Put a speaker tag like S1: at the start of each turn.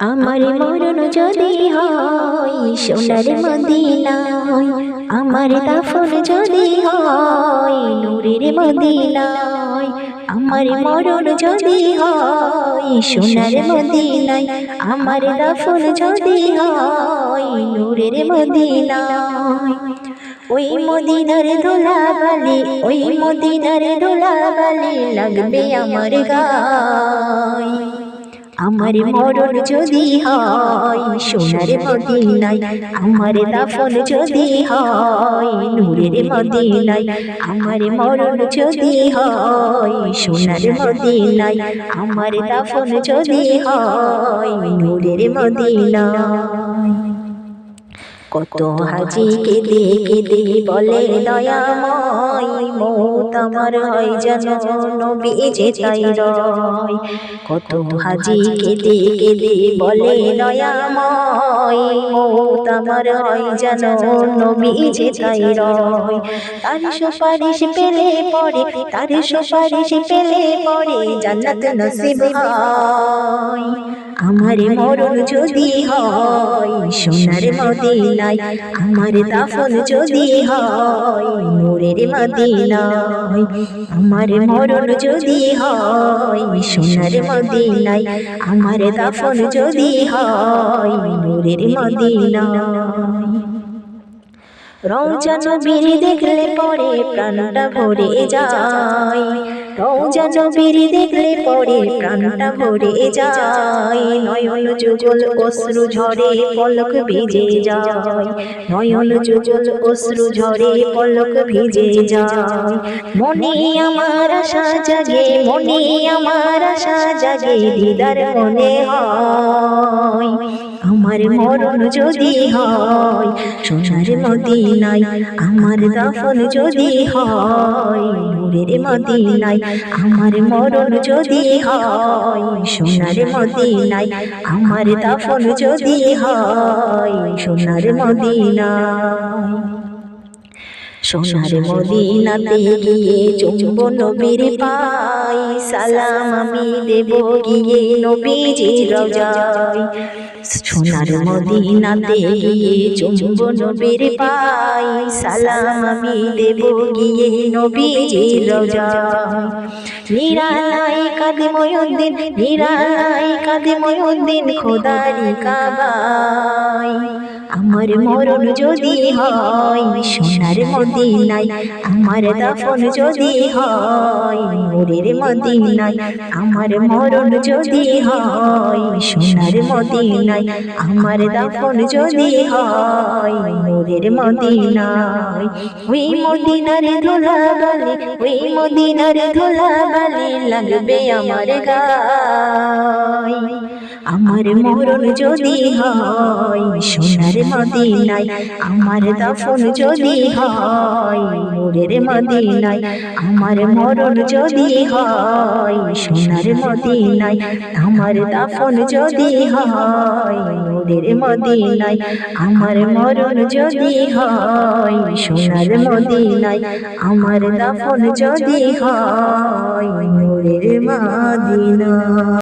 S1: আমার মরণ যদি হয় সোনার মদিনায়। আমার দাফন যদি হয় নূরের মদিনায়। আমার মরণ যদি হয় সোনার মদিনায়। আমার দাফন যদি হয় নূরের মদিনায়। ওই মদিনার দোলা বালি ওই মদিনার দোলা বালি লাগবে আমার গায়। আমার মরণ যদি হয় সোনার মদিনায় আমার দাফন যদি হয় নূরের মদিনায় আমার মরণ যদি হয় সোনার মদিনায় আমার দাফন যদি হয় নূরের মদিনায়। কত হাজি কেঁদে কেঁদে বলে দয়াময় মৌত আমার হয় যেন নবী যে রয়। কত হাজি কেঁদে কেঁদে বলে দয়াময় মৌত আমার হয় যেন নবী যে চাই রয়। তার সুপারিশ পেলে পড়ে তার সুপারিশ পেলে পড়ে জান্নাত নসিব হয়। আমার মরণ যদি হয় সোনার মদিনায় আমার দাফন যদি হয় মোরের মদিনায় আমার মরণ যদি হয় সোনার মদিনায় আমার দাফন যদি হয় মোরের মদিনায় রওজা নবীর দেখলে পরে প্রাণটা ভরে যায়। রওজা নবীর দেখলে পরে প্রাণটা ভরে যায়। নয়ন যুগল অশ্রু ঝরে পলক ভিজে যায়। নয়ন যুগল অশ্রু ঝরে পলক ভিজে যায়। মনে আমার আশা জাগে, মনে আমার আশা জাগে, দিদার মনে হয়। আমার মরণ যদি হয় সোনার মদিনায় আমার দাফন যদি হয় নূরের মদিনায় আমার মরণ যদি হয় সোনার মদিনায় আমার দাফন যদি হয় সোনার মদিনায় সোনার মদিনাতে গিয়ে চুম্ব নবীর পাই সালাম আমি দেব গিয়ে নবীজির সোনার মদিনাতে গিয়ে চুম্ব নবীর পাই সালাম আমি দেব গিয়ে নবীজির নিরালাই কাদে ময়ুদ্দিন নিরালাই কাদে ময়ুদ্দিন খোদারি কাবাই আমার মরণ যদি হয় সোনার মদিনায় আমার দাফন যদি হয় নূরের মদিনায় আমার মরণ যদি হয় সোনার মদিনায় আমার দাফন যদি হয় নূরের মদিনায় ওই মদিনার ধুলা বালি ওই মদিনার ধুলা বালি লাগবে আমার গায়। আমার মরণ যদি হয় সোনার মদিনায় আমার দাফন যদি হয় নূরের মদিনায় আমার মরণ যদি হয় সোনার মদিনায় আমার দাফন যদি হয় নূরের মদিনায় আমার মরণ যদি হয় সোনার মদিনায় আমার দাফন যদি হয় নূরের মদিনায়